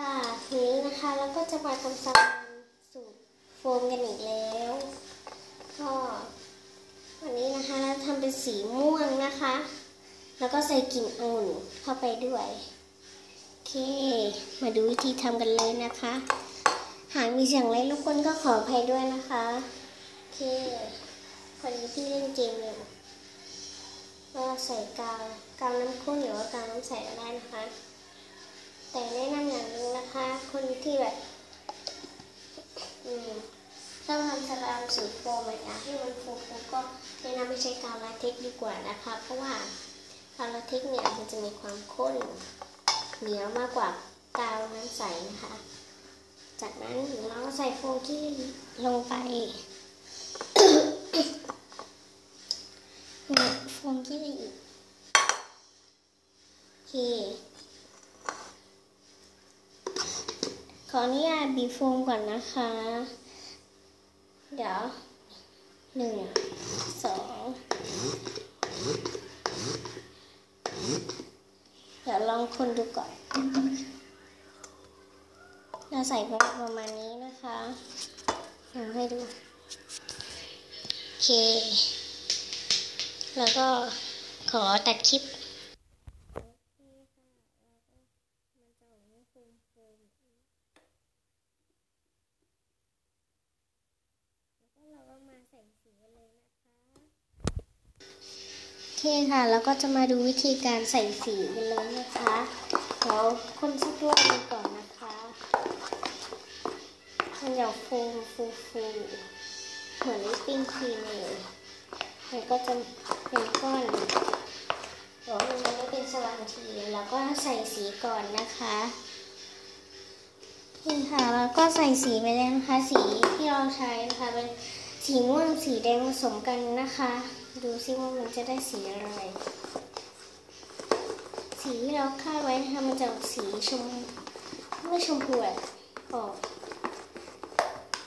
ค่ะทีนี้นะคะเราก็จะมาทำสลามสูตรโฟมกันอีกแล้ว ก็วันนี้นะคะเราทำเป็นสีม่วงนะคะ แล้วก็ใส่กลิ่นองุ่นเข้าไปด้วยโอเค มาดูวิธีทำกันเลยนะคะ หากมีเสียงเล่นรบกวนก็ขออภัยด้วยนะคะโอเคคนนี้ที่เล่นเกมอยู่ก็ใส่กาวกาวน้ำข้นหรือว่ากาวน้ำใสก็ได้นะคะ แต่แนะนำอย่างหนึงนะคะ คนที่แบบถ้าทำสลามสูตรโฟมอะอยากให้มันฟูๆก็แนะนำไม่ใช้กาวลาเท็กดีกว่านะคะ เพราะว่ากาวลาเท็กเนี่ยมันจะมีความข้นเหนียวมากกว่ากาวน้ำใสนะคะ จากนั้นเราก็ใส่โฟมที่ลงไปโฟมที่อีกโอเค ข ออนุญาตบีบโฟมก่อนนะคะ เดี๋ยวหนึ่งสองเดี๋ยวลองคนดูก่อน เราใส่ปประมาณนี้นะคะเอาให้ดู โอเค แล้วก็ขอตัดคลิป เราก็มาใส่สีกันเลยนะคะโอ เคค่ะ แล้วก็จะมาดูวิธีการใส่สีกันเลยนะคะเดี๋ยวคนสักรอบหนึงก่อนนะคะมันจะฟูฟูฟูเหมือนวิปปิ้งครีมเลยมันก็จะเป็นก้อนเดี๋ยวมันไม่เป็นสว่างที แล้วก็ใส่สีก่อนนะคะนี่ค่ะแล้วก็ใส่สีไปแล้วนะคะ สีที่เราใช้นะคะเป็นสีม่วงสีแดงผสมกันนะคะ ดูซิว่ามันจะได้สีอะไร สีที่เราคาดไว้นะคะมันจะออกสีชมไม่ชมพูอะออก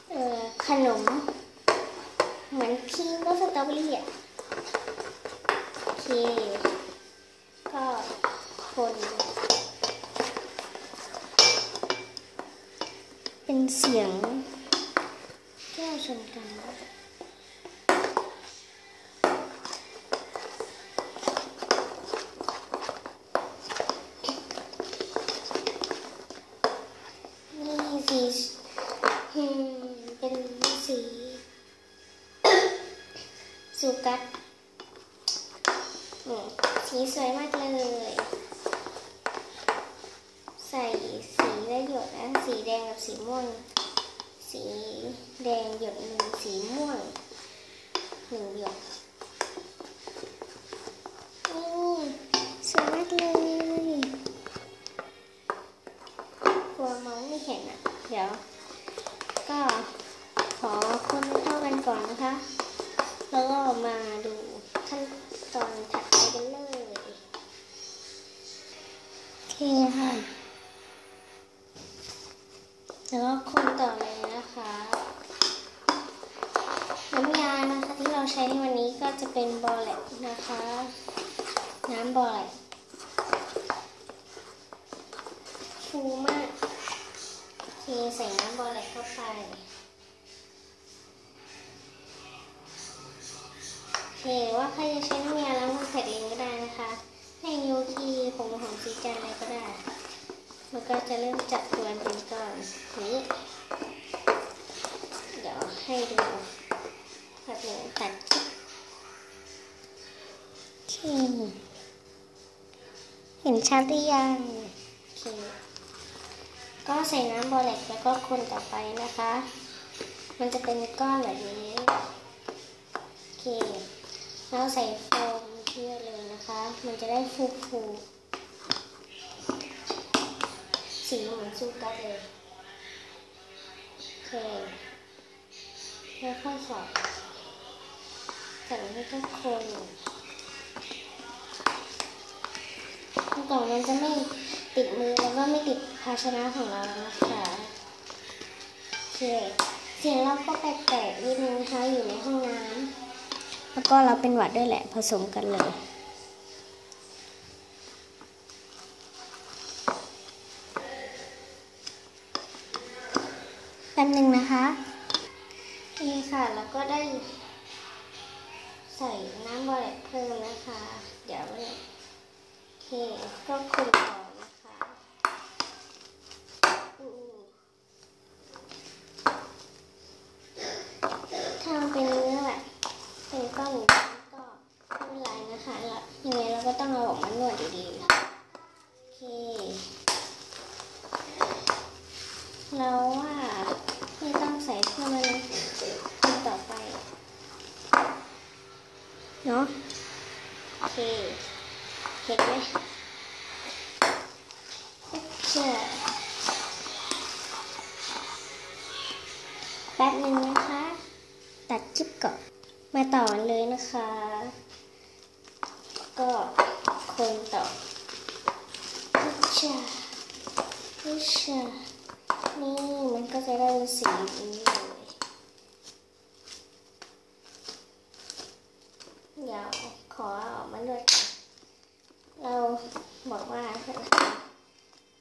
เอ่อขนม เหมือนคีมรสสตรอเบอรี่อะโอเค ก็คนเป็นเสียงแก้วชนกัน นี่สีอืมเป็นสี สุกัส นี่สีสวยมากเลย ใส่สีและหยดนะสีแดงกับสีม่วง สีแดงหยดหนึ่งสีม่วงหนึ่งหยดนี่สวยมากเลยกลัวมองไม่เห็นอะ เดี๋ยว ก็ขอคนเข้ากันก่อนนะคะ แล้วก็มาดูขั้นตอนถัด นเลยโอเคค่ะ แล้วก็คนต่อเลยนะคะน้ำยานะคะที่เราใช้ในวันนี้ก็จะเป็นบอลแลตนะคะ น้ำบอลแลตฟูมากเทใส่น้ำบอลแลตเข้าไปโอเคว่าใครจะใช้น้ำยาล้างมือแผ่นเองก็ได้นะคะ ให้ยูคีผงหอมซีจานอะไรก็ได้ มันก็จะเริ่มจับตัวเป็นก้อนนี้ เดี๋ยวให้ดูแบบหนึ่งตัดคลิปโอเห็นชัดหรือยังก็ใส่น้ำบอแลกแล้วก็คนต่อไปนะคะ มันจะเป็นก้อนแบบนี้ โอเคแล้วใส่โฟม ยอะเลยนะคะ มันจะได้ฟูๆสีเหมือนซูกัสเลย โอเคแล้วค่อยสอดจากนั้นก็คนกล่องมันจะไม่ติดมือแล้วก็ไม่ติดภาชนะของเรานะคะโอเคเสียงเราก็แปลกๆนิดนึงนะคะอยู่ในห้องน้ำ ก็รับเป็นหวัดด้วยแหละผสมกันเลย แป๊บหนึ่งนะคะ นี่ค่ะแล้วก็ได้ใส่น้ำบริเพิ่มนะคะ เดี๋ยวเทก็คนต่อ เราว่าไม่ต้องใส่เพื่อมันต่อไป เนาะโอเค เห็นไหมเชื่อแป๊บหนึ่งนะคะ ตัดคลิปก่อน มาต่อเลยนะคะ ก็คนต่อเชื่อเชื่อ นี่มันก็จะได้เป็นสีนี้เลยเดี๋ยวขอออกมาด้วยเราบอกว่า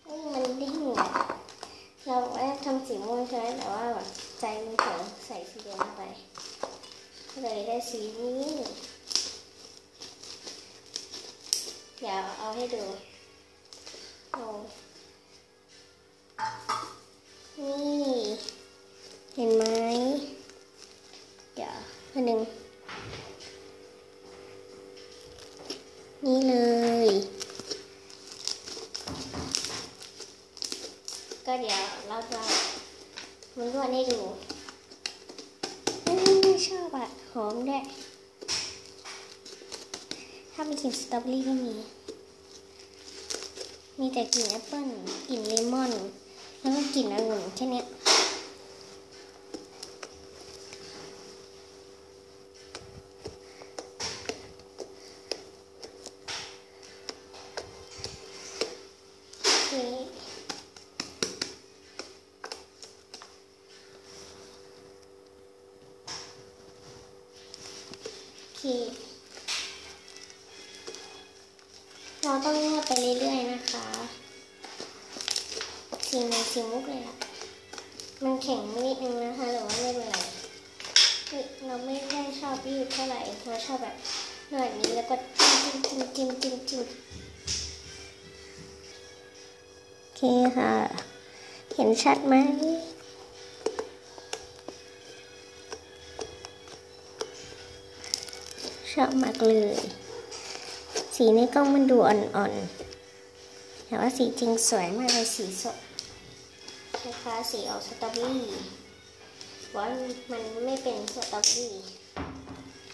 นี่มันดิ้งอะเราว่าทำสีม่วงใช่ไหมแต่ว่าแบบใจมันเผลอใส่สีแดงไป เลยได้สีนี้ เดี๋ยวเอาให้ดู หนึ่ง นี่เลย ก็เดี๋ยวเราจะมันรวดให้ดูไม่ชอบอะหอมด้วย ถ้าเป็นกลิ่นสตรอเบอรี่ก็มี มีแต่กลิ่นแอปเปิ้ลกลิ่นเลมอน แล้วก็กลิ่นองุ่นแค่นี้ เรื่อยๆนะคะสีมันสีมุกเลยอะมันแข็งนิดนึงนะคะแต่ว่าไม่เป็นไรเฮ้ยเราไม่ได้ชอบยืดเท่าไหร่เราชอบแบบนวดอยนี้แล้วก็จิ้มจิ้มจิ้มจิ้มจิ้มโอเคค่ะ เห็นชัดไหมชอบมากเลย สีในกล้องมันดูอ่อนๆ แต่ว่าสีจริงสวยมากเลยสีสดคล้ายๆสีออกสตรอเบอรี่ว่ามันไม่เป็นสตรอเบอรี่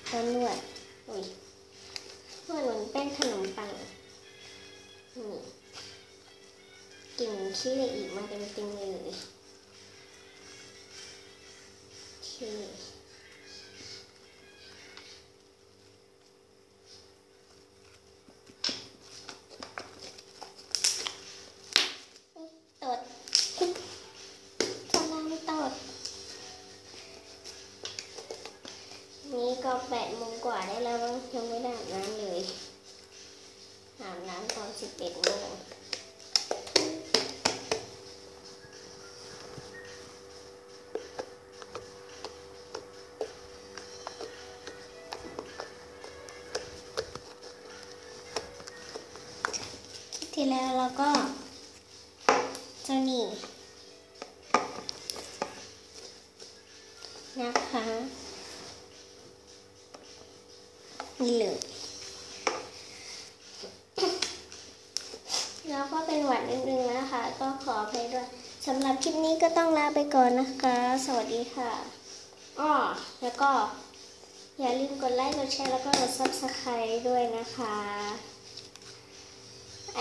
แล้วนวดอุ้ยนวดเหมือนแป้งขนมปังนี่กลิ่นขี้เลยอีกมาเต็มๆเลยโอเค มงกว่าได้แล้วมั้งยังไม่ได้อาบน้ำเลยอาบน้ำตอนสิบเอ็ดโมงที่แล้วเราก็เจ้านี่นะคะ นี่เลย แล้วก็เป็นหวัดนิดนึงนะคะ ก็ขออภัยด้วยสำหรับคลิปนี้ก็ต้องลาไปก่อนนะคะ สวัสดีค่ะอ้อแล้วก็อย่าลืมกดไลค์กดแชร์แล้วก็กด subscribe ด้วยนะคะ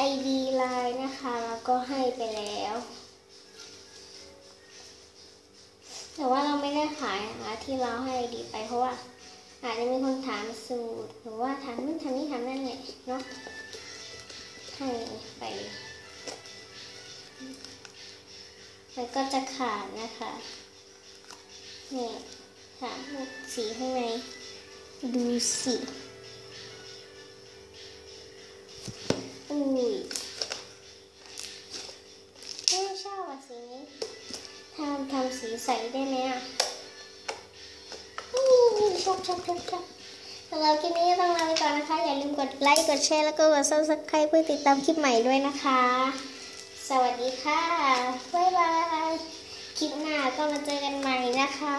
ID ไลน์นะคะ แล้วก็ให้ไปแล้ว แต่ว่าเราไม่ได้ขายนะคะที่เราให้ดีไปเพราะว่า อาจจะมีคนถามสูตร หรือว่าถามนู่นถามนี่ถามนั่นแหละเนาะให้ไป มันก็จะขาดนะคะนี่ค่ะสีข้างในดูสิอุ้ยไม่ชอบสีนี้ถ้ามันทำสีใสได้ไหมอะ ชอบชอบชอบชอบสำหรับคลิปนี้ต้องลาไปก่อนนะคะ อย่าลืมกดไลค์กดแชร์แล้วก็กด subscribe เพื่อติดตามคลิปใหม่ด้วยนะคะ สวัสดีค่ะ บ๊ายบาย คลิปหน้าก็มาเจอกันใหม่นะคะ